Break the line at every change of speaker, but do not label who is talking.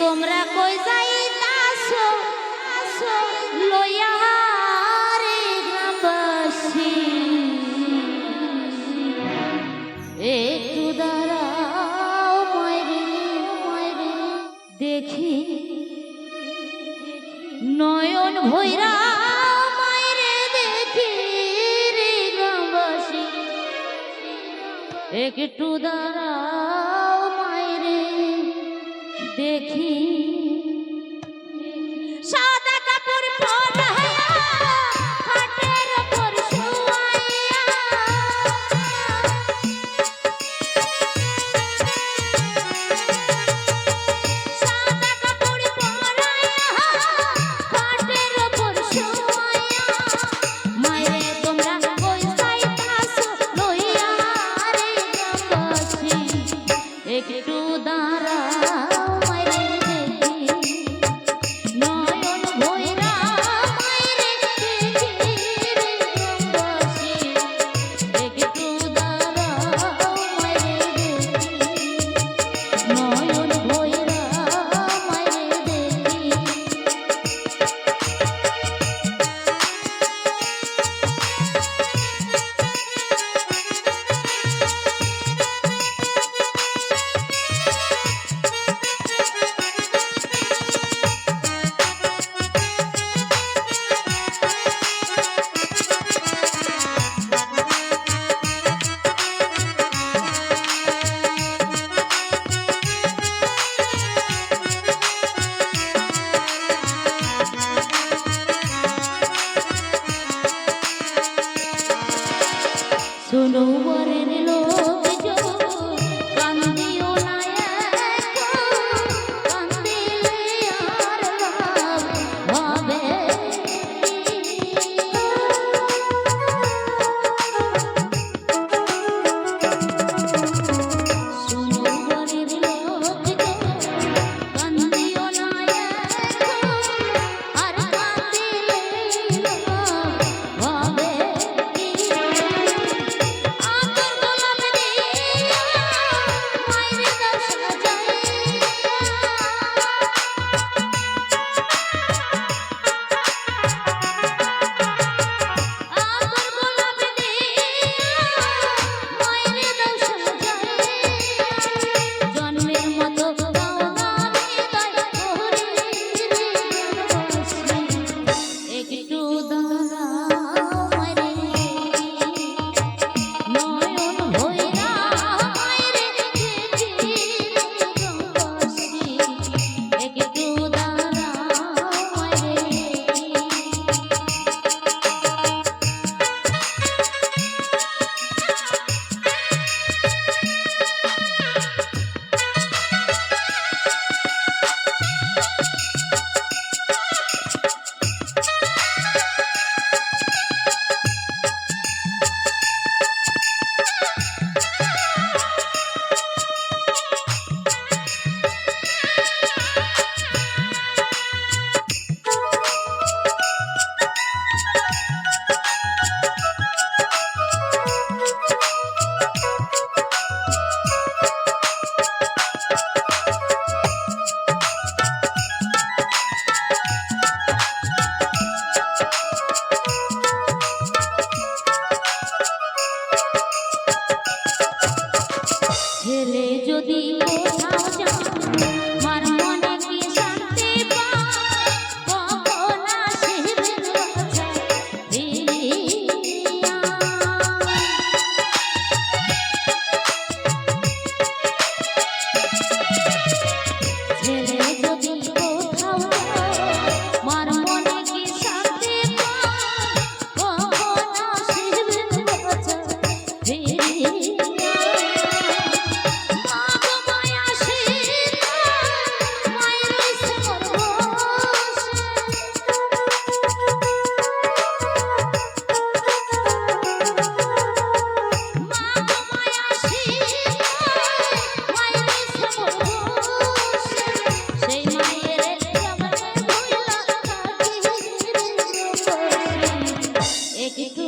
তোমরা কই যাইতাছো? আসো লইয়া রে গ্রামবাসী। একটু দাঁড়াও মাইরে মাইরে, দেখি। নয়ন ভৈরা মাইরে দেখি রে গ্রামবাসী। একটু দাঁড়াও মাইরে দেখি। সাদা কাপড় পরাইয়া খাটের উপর एक तो